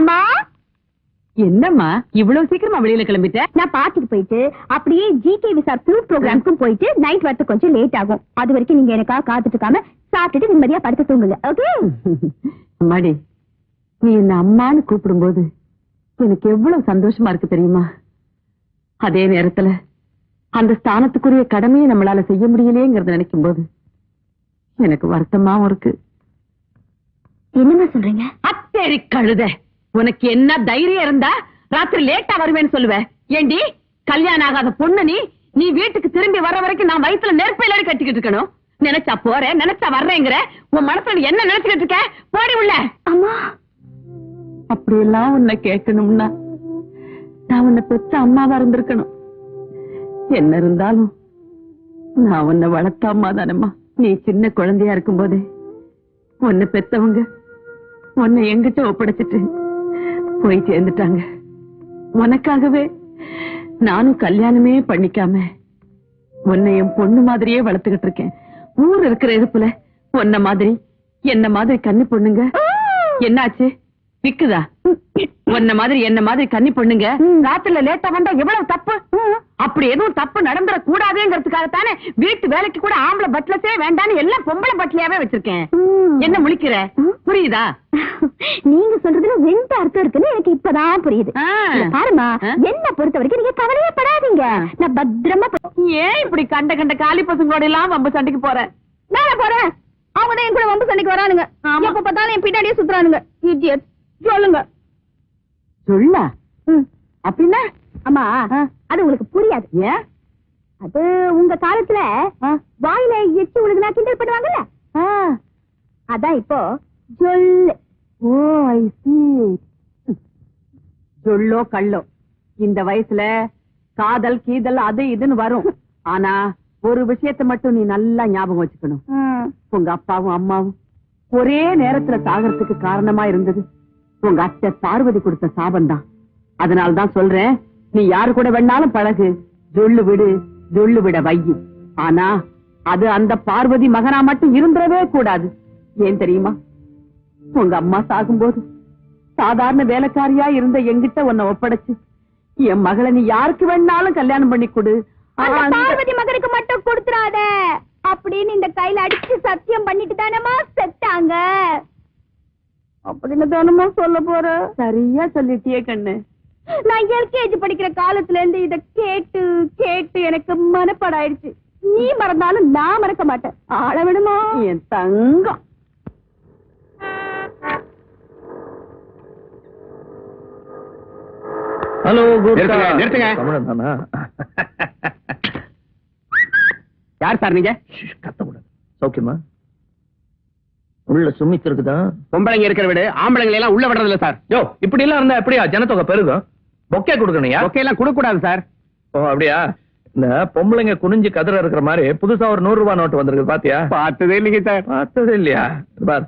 அம்மா? என்னம்மா? இவ்வளவு சீக்கிரமா வெளியில கிளம்பிட்ட? நான் பாத்துக்கு போயிட்டு அப்படியே ஜிகே விசார் ப்ளூ ப்ரோக்ராம்க்கும் போயிட்டு நைட் வரது கொஞ்சம் லேட் ஆகும். அது வரைக்கும் நீங்க எனக்காக காத்துட்டு இருக்காம சாப்பிட்டுட்டு நிம்மதியா படுத்து தூங்குங்க ஓகே அம்மாடி நீ என்ன அம்மான்னு கூப்பிடும்போது எனக்கு எவ்வளவு சந்தோஷமா இருக்கு தெரியுமா? அதே நேரத்துல அந்த ஸ்தானத்துக்குரிய கடமையை நம்மளால செய்ய முடியலையேங்கிறத நினைக்கும் போது எனக்கு வருத்தமாவும் இருக்கு. என்னமா சொல்றீங்க? அத்தேரி கழுத! உனக்கு என்ன தைரியம் இருந்தா ராத்திரி லேட்டா வருவேன்னு சொல்லுவ. ஏண்டி? கல்யாணம் ஆகாத பொண்ணு நீ நீ வீட்டுக்கு திரும்பி வர்ற வரைக்கும் நான் வயித்துல நெருப்பையில கட்டிக்கிட்டு இருக்கணும். நினைச்சா போற நினைச்சா வர்றேங்கிற. உன் மனசுல என்ன நினைச்சுக்கிட்டு இருக்க? போடி உள்ள. அம்மா. அப்படியெல்லாம் உன்னை கேட்கணும்னா நான் உன்னை பெற்ற அம்மாவா இருந்திருக்கணும். என்ன இருந்தாலும் நான் உன்னை வளர்த்த அம்மா தானம்மா நீ சின்ன குழந்தையா இருக்கும்போதே உன்னை பெத்தவங்க உன்னை எங்கிட்ட ஒப்படைச்சிட்டு போய் சேர்ந்துட்டாங்க. உனக்காகவே நானும் கல்யாணமே பண்ணிக்காம உன்னை என் பொண்ணு மாதிரியே வளர்த்துக்கிட்டு இருக்கேன். ஊர் இருக்கிற இதுப்புல உன்ன மாதிரி என்ன மாதிரி கன்னி பொண்ணுங்க? என்னாச்சு? விக்குதா உன்ன மாதிரி என்ன மாதிரி கன்னி பொண்ணுங்க ராத்திரில லேட்டா வந்தா எவ்வளவு தப்பு? அப்படி எதுவும் தப்பு நடந்துட கூடாதுங்கிறதுக்காகத்தானே வீட்டு வேலைக்கு கூட ஆம்பளை பட்லஸே வேண்டான்னு எல்லாம் பொம்பளை பட்லையாவே வச்சிருக்கேன். என்ன முழிக்கிற? புரியுதா? நீங்க சொல்றதுல ரெண்டு அர்த்தம் இருக்குன்னு எனக்கு இப்பதான் புரியுது. பாருமா. என்ன பொறுத்த வரைக்கும் நீங்க கவலையே படாதீங்க நான் பத்திரமா ஏன் இப்படி கண்ட கண்ட காலி பசங்களோட எல்லாம் வம்பு சண்டைக்கு போற? நான் போறேன். அவங்க தான் என் கூட வம்பு சண்டைக்கு வரானுங்க. எப்ப பார்த்தாலும் என் பின்னாடியே சுத்துறானுங்க. சொல்லுங்க. சொல்ல. அப்படின்னா அம்மா அது உங்களுக்கு புரியாது. ஏன்? அது உங்க காலத்துல வாயில எச்சி உழுகுனா கிண்டல் பண்ணுவாங்கல்ல? அதான் இப்போ சொல்லு ஓ ஐ சி சொல்லோ கள்ளோ இந்த வயசுல காதல் கீதல் அது இதுன்னு வரும். ஆனா ஒரு விஷயத்தை மட்டும் நீ நல்லா ஞாபகம் வச்சுக்கணும். உங்க அப்பாவும் அம்மாவும் ஒரே நேரத்துல சாகறதுக்கு காரணமா இருந்தது. உங்க அத்தை பார்வதி கொடுத்த சாபம்தான். அதனாலதான் சொல்றேன் நீ யாரு கூட வேணாலும் பழகு. ஜொல்லு விடு ஜொல்லு விட வையி ஆனா அது அந்த பார்வதி மகனா மட்டும் இருந்துடவே கூடாது. ஏன் தெரியுமா? உங்க அம்மா சாகும்போது சாதாரண வேலைக்காரியா இருந்த என்கிட்ட உன்னை ஒப்படைச்சு என் மகளை நீ யாருக்கு வேணாலும் கல்யாணம் பண்ணி கொடு. பார்வதி மகனுக்கு மட்டும் கொடுத்துறாத. அப்படின்னு இந்த கையில அடிச்சு சத்தியம் பண்ணிட்டு தானமா செத்தாங்க. அப்படின்னு தானமா சொல்ல போற? சரியா சொல்லிட்டியே கண்ணு. நான் எல்கேஜி படிக்கிற காலத்துல இருந்து இத கேட்டு கேட்டு எனக்கு மனப்பாடாயிடுச்சு. நீ மறந்தாலும் நான் மறக்க மாட்டேன். ஆள விடுமா என் தங்கம். ஹலோ நிறுத்துங்க, யார் சார் நீங்க? கத்தக்கூடாது சௌக்கியமா? உள்ள சுமித்து இருக்குதா? பொம்பளைங்க இருக்கிற வீடு ஆம்பளைங்களை எல்லாம் உள்ள விடுறது இல்ல சார். யோ இப்படி எல்லாம் இருந்தா எப்படியா? ஜனத்தொகை பெருகும். பொக்கே கொடுக்கணுயா ஒகே எல்லாம் கொடுக்க கூடாது சார். ஓ அப்படியா? இந்த பொம்பளைங்க குனிஞ்சு கதிர இருக்கிற மாதிரி புதுசா ஒரு நூறு ரூபாய் நோட்டு வந்திருக்கு பாத்தியா? பார்த்ததே இல்லைங்க சார். பார்த்தது இல்லையா? பார்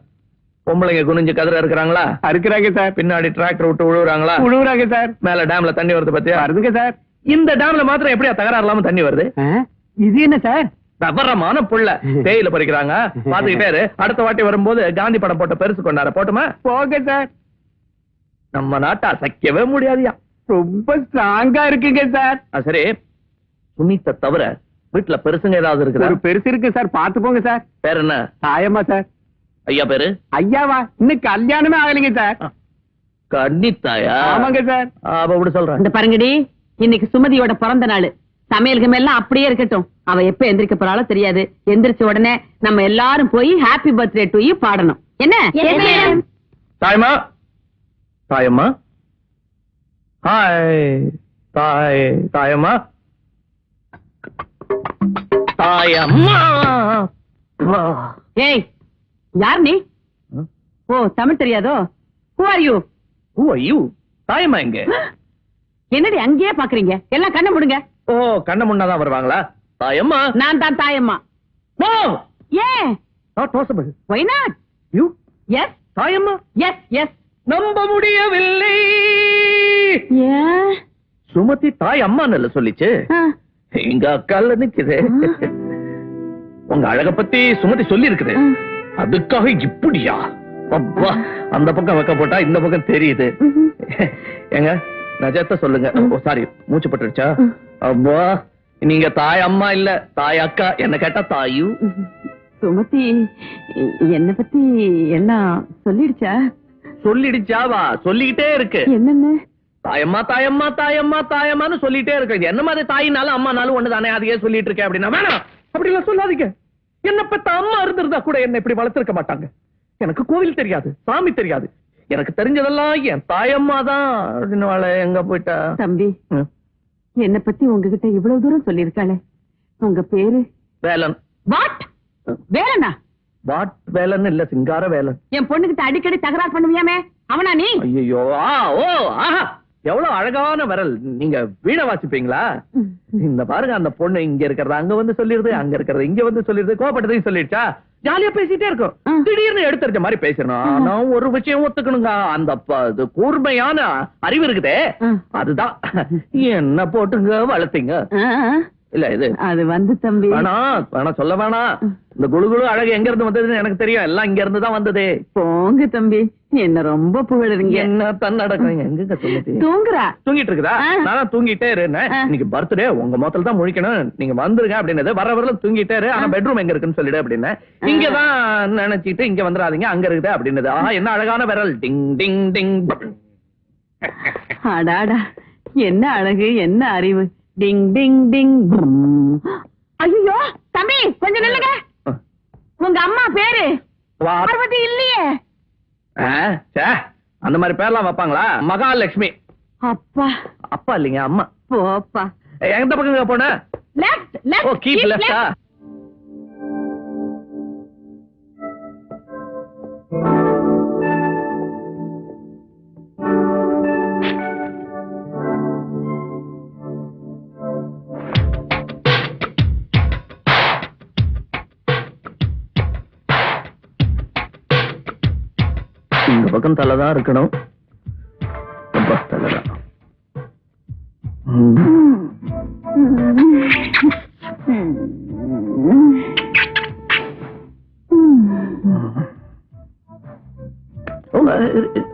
பொம்பளைங்க குனிஞ்சு கதிர இருக்கிறாங்களா? அறுக்கிறாங்க சார். பின்னாடி டிராக்டர் விட்டு விழுகுறாங்களா உழுவுறாங்க சார். மேல டேம்ல தண்ணி வருது பாத்தியா? வருதுங்க சார். இந்த டேம்ல மாத்திரம் எப்படியா தகராறு இல்லாம தண்ணி வருது? இது என்ன சார்? விவரமான புள்ள. தேயில பறிக்கிறாங்க. பாத்துக்கிட்டே இரு. அடுத்த வாட்டி வரும்போது காந்தி படம் போட்ட பெருசு கொண்டாட போட்டுமா? போங்க சார். நம்ம நாட்டை அசைக்கவே முடியாதுயா. ரொம்ப ஸ்ட்ராங்கா இருக்குங்க சார். சரி. சுமித்த தவிர வீட்டுல பெருசுங்க ஏதாவது இருக்குதா? ஒரு பெருசு இருக்கு சார். பாத்து போங்க சார். பேர் என்ன? தாயம்மா சார். ஐயா பேரு? ஐயாவா? இன்னும் கல்யாணமே ஆகலைங்க சார். கன்னித்தாயா? ஆமாங்க சார். இப்படி சொல்றேன். இந்த பாருங்கடி இன்னைக்கு சுமதியோட பிறந்த நாள். சமையல் எல்லாம் அப்படியே இருக்கட்டும். அவ எப்ப எந்திரிக்க போறாளோ தெரியாது. எந்திரிச்ச உடனே நம்ம எல்லாரும் போய் ஹாப்பி பர்த்டே டு யூ பாடணும். என்ன? தாயம்மா தாயம்மா? ஹாய். தாய் தாயம்மா? தாயம்மா. ஏய் யார் நீ? ஓ தமிழ் தெரியாதோ? Who are you Who are you? தாயம்மா எங்க? என்னடி அங்கேயே பாக்குறீங்க? எல்லாம் கண்ணை முடுங்க. ஓ கண்ண முன்னாதான் வருவாங்களா? தாயம்மா. நான் தான் தாயம்மா. நோ ஏன்? Not possible why not you yes Thayamma? Yes yes நம்ப முடியவில்லை. சுமதி தாய் அம்மான்னு சொல்லிச்சு. எங்க அக்கால நிக்குது. உங்க அழக பத்தி சுமதி சொல்லி இருக்குது அதுக்காக இப்படியா? அப்பா அந்த பக்கம் வைக்க போட்டா இந்த பக்கம் தெரியுது. ஏங்க நஜத்தை சொல்லுங்க. சாரி மூச்சு பட்டுடுச்சா அப்பா நீங்க தாய் அம்மா இல்ல தாய் அக்கா என்ன கேட்டா தாயு. சுமதி என்ன பத்தி எல்லாம் சொல்லிடுச்சா? சொல்லிடுச்சாவா சொல்லிக்கிட்டே இருக்கு. என்னன்னு? தாயம்மா தாயம்மா தாயம்மா தாயம்மான்னு சொல்லிட்டே இருக்கு. என்ன மாதிரி தாயினாலும் அம்மானாலும் ஒண்ணுதானே? அதையே சொல்லிட்டு இருக்கேன் அப்படின்னா. வேணாம். அப்படி எல்லாம் சொல்லாதீங்க. என்ன பெத்த அம்மா இருந்திருந்தா கூட என்ன இப்படி வளர்த்திருக்க மாட்டாங்க. எனக்கு கோவில் தெரியாது சாமி தெரியாது. எனக்கு தெரிஞ்சதெல்லாம் என் தாயம்மா தான் எங்க போயிட்டா? தம்பி. என்ன பத்தி உங்ககிட்ட இவ்வளவு தூரம் சொல்லிருக்காளே உங்க பேரு? வேலன். வாட்? வேலனா? வாட் வேலன் இல்ல சிங்கார வேலன். என் பொண்ணுகிட்ட அடிக்கடி தகராறு பண்ணுவியாமே? அவனா நீ? ஐயோ ஓ ஆஹா. எவ்வளவு அழகான விரல். நீங்க வீணை வாசிப்பீங்களா? இந்த பாருங்க அந்த பொண்ணு இங்க இருக்கிறது அங்க வந்து சொல்லிருது அங்க இருக்கிறது இங்க வந்து சொல்லிருது கோபப்பட்டதையும் சொல்லிடுச்சா? ஜாலியா பேசிட்டே இருக்கும். திடீர்னு எடுத்துருச்ச மாதிரி பேசணும் ஆனா ஒரு விஷயம் ஒத்துக்கணுங்க. அந்த கூர்மையான அறிவு இருக்குதே. அதுதான். என்ன போட்டுங்க வளர்த்தீங்க. இல்ல இது. அது வந்து தம்பி. வேணாம் வேணாம் சொல்ல வேணாம் இந்த குளு குளு அழகு எங்க இருந்து வந்ததுன்னு எனக்கு தெரியும். எல்லாம் இங்க இருந்து தான் வந்ததே. போங்க தம்பி. என்ன ரொம்ப புகழுறீங்க. என்ன தன்னடக்கம்? எங்க தூங்குறா. தூங்கிட்டு இருக்குதா. நான் தூங்கிட்டே இருந்தேன். இன்னைக்கு பர்த்டே உங்க மொத்தல தான் முழிக்கணும். நீங்க வந்துருங்க அப்படின்னது வர வரல தூங்கிட்டே இரு. ஆனா பெட்ரூம் எங்க இருக்குன்னு சொல்லிடு அப்படின்னு. இங்கதான் நினைச்சிட்டு இங்க வந்துடாதீங்க அங்க இருக்குது அப்படின்னது. ஆஹா என்ன அழகான விரல். டிங் டிங் டிங். அடாடா. என்ன அழகு என்ன அறிவு. டிங் டிங் டிங். ஐயோ தம்பி கொஞ்சம் நில்லுங்க. உங்க அம்மா பேரு. பார்வதி இல்லையே. அந்த மாதிரி பேர்லாம் வைப்பாங்களா? மகாலட்சுமி. அப்பா. அப்பா இல்லைங்க அம்மா. போப்பா எந்த பக்கம் போன? லெஃப்ட் ஓ லெஃப்ட் கீப் லெஃப்டா பக்கம் தலைதான் இருக்கணும். ரொம்ப தலைதான்.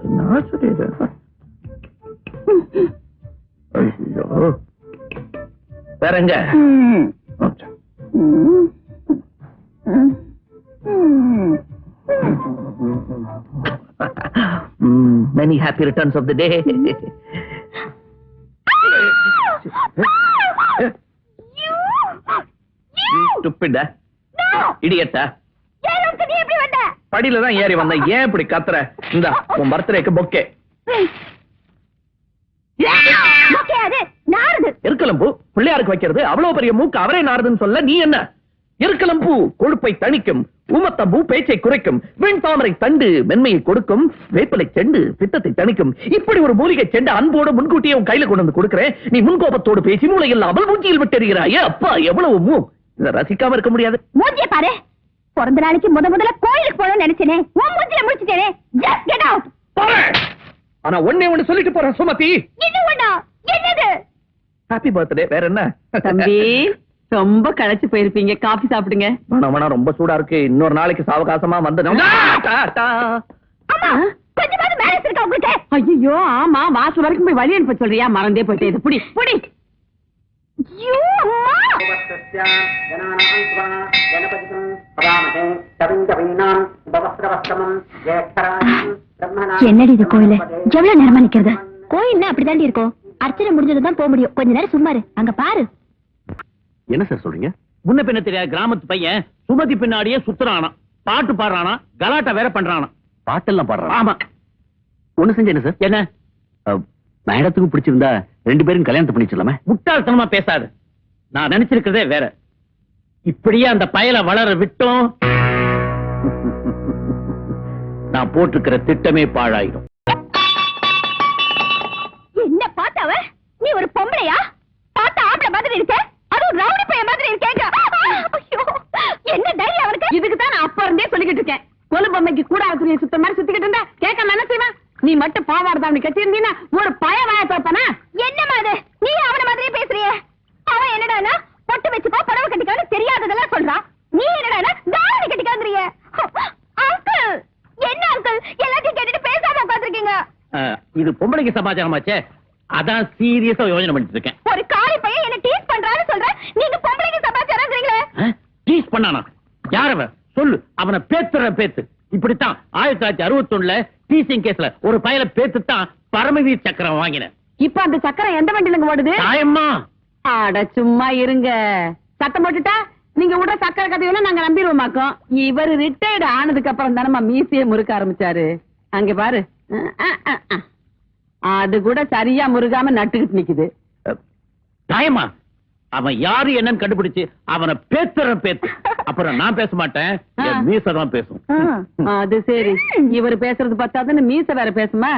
நான் சொல்லிடுறேன். வேற எங்க many happy returns of the day. Stupid, ah. Idiot, ah. நீ எப்படி வந்த? படியில தான் ஏறி வந்தேன். ஏன் இப்படி கத்துற? இந்த உன் பர்த்டேக்கு பொக்கே. எருக்கலம்பூ பிள்ளையாருக்கு வைக்கிறது. அவ்வளவு பெரிய மூக்கு அவரே நாறுதுன்னு சொல்ல நீ என்ன? எருக்கலம்பூ கொழுப்பை தணிக்கும் ஊமத்தம்பூ பேச்சை குறைக்கும் வெண் தாமரை தண்டு மென்மையை கொடுக்கும் வேப்பிலை செண்டு பித்தத்தை தணிக்கும். இப்படி ஒரு மூலிகை செண்டு அன்போடு முன்கூட்டியே உன் கையில கொண்டு வந்து கொடுக்கிறேன். நீ முன்கோபத்தோடு பேசி மூளை இல்லாமல் மூஞ்சியில் விட்டெறிகிறாயே அப்பா எவ்வளவு மூ? இதை ரசிக்காம இருக்க முடியாது. மூஞ்சிய பாரு. பிறந்த நாளைக்கு முத முதல்ல கோயிலுக்கு போகணும்னு நினைச்சேனே. உன் மூஞ்சில முடிச்சிட்டேனே ஜஸ்ட் கெட் அவுட் போறேன். ஆனா ஒன்னே ஒண்ணு சொல்லிட்டு போறேன் சுமதி. இது ஒண்ணா? என்னது? ஹாப்பி பர்த்டே வேற என்ன? தம்பி. ரொம்ப களைச்சு போயிருப்பீங்க. காபி சாப்பிடுங்க. வேணாம் வேணாம் ரொம்ப சூடா இருக்கு. இன்னொரு நாளைக்கு சாவகாசமா வந்து அம்மா கொஞ்சமாவது மேனேஜ் இருக்கா உங்களுக்கு? ஐயோ ஆமா வாசல் வரைக்கும் போய் வழி அனுப்ப சொல்றியா? மறந்தே போயிட்டே இது. புடி புடி. ஐயோ அம்மா. என்னடி இது கோயிலு? எவ்வளவு நேரமா நிக்கிறது? கோயில்னா அப்படிதாண்டி இருக்கும். அர்ச்சனை முடிஞ்சதுதான் போக முடியும். கொஞ்ச நேரம் சும்மா இரு. அங்க பாரு. என்ன சார் சொல்றீங்க? முன்ன பின்ன தெரியாத கிராமத்து பையன் சுமதி பின்னாடியே சுத்துறானா பாட்டு பாடுறானா கலாட்டா வேற பண்றானா பாட்டெல்லாம் பாடுறான்? ஆமா. ஒண்ணு செஞ்ச என்ன சார் என்ன? மேடத்துக்கும் பிடிச்சிருந்தா ரெண்டு பேரும் கல்யாணத்தை பண்ணிச்சலாமே முட்டாள்தனமா பேசாது. நான் நினைச்சிருக்கிறதே வேற. இப்படியே அந்த பயலை வளர விட்டோம். நான் போட்டிருக்கிற திட்டமே பாழாயிடும். என்ன பார்த்தாவ நீ ஒரு பொம்பளையா? பார்த்தா ஆம்பளை மாதிரி இருக்க? ரவுடி பையன் மாதிரி இருக்கேங்க ஐயோ என்ன தைரியம் அவனுக்கு? இதுக்கு தான் நான் அப்ப இருந்தே சொல்லிக்கிட்டு இருக்கேன். கொலு பொம்மைக்கு கூட துணியை சுத்த மாதிரி சுத்திக்கிட்டு இருந்தா கேட்க என்ன செய்வேன் நீ மட்டும் பாவாடை அவனு கட்டி இருந்தீன்னா ஒரு பய வாய தோப்பனா என்னம்மா அது? நீ அவன மாதிரியே பேசுறியே. அவன் என்னடானா பொட்டு வச்சுக்கோ புடவை கட்டிக்கோன்னு தெரியாததெல்லாம் சொல்றான். நீ என்னடானா தாவணி கட்டிக்காங்கறிய அங்கிள் என்ன அங்கிள்? அஹ், இது பொம்பளைக்கு சமாச்சாரமாச்சே. அதான் சீரியஸா யோசனை பண்ணிட்டு இருக்கேன் ஒரு காரி பையன் என்ன டீஸ் பண்றான்னு சொல்ற நீங்க பொம்பளைக்கு சமாச்சாரங்கிறீங்களே டீஸ் பண்ணானா? யார் அவன் சொல்லு. அவனை பேத்துற பேத்து. இப்படித்தான் ஆயிரத்தி தொள்ளாயிரத்தி அறுபத்தி ஒண்ணுல டீசிங் கேஸ்ல ஒரு பயல பேத்து தான் பரமவீர் சக்கரம் வாங்கினேன். இப்ப அந்த சக்கரம் எந்த வண்டியிலங்க ஓடுது? தாயம்மா. அட சும்மா இருங்க. சத்தம் போட்டுட்டா நீங்க விடுற சக்கரை கதையெல்லாம் நாங்க நம்பிடுவோமாக்கோம் இவரு ரிட்டையர்டு ஆனதுக்கு அப்புறம் தானம்மா மீசையே முறுக்க ஆரம்பிச்சாரு. அங்க பாரு. அது கூட சரியா முருகாம நட்டுக்கிட்டு நிக்குது. தாயம்மா அவன் யாரு என்னன்னு கண்டுபிடிச்சு அவனை பேத்துற பேத்து. அப்புறம் நான் பேச மாட்டேன். மீசை தான் பேசும். அது சரி. இவர் பேசுறது பத்தாதுன்னு மீசை வேற பேசுமா?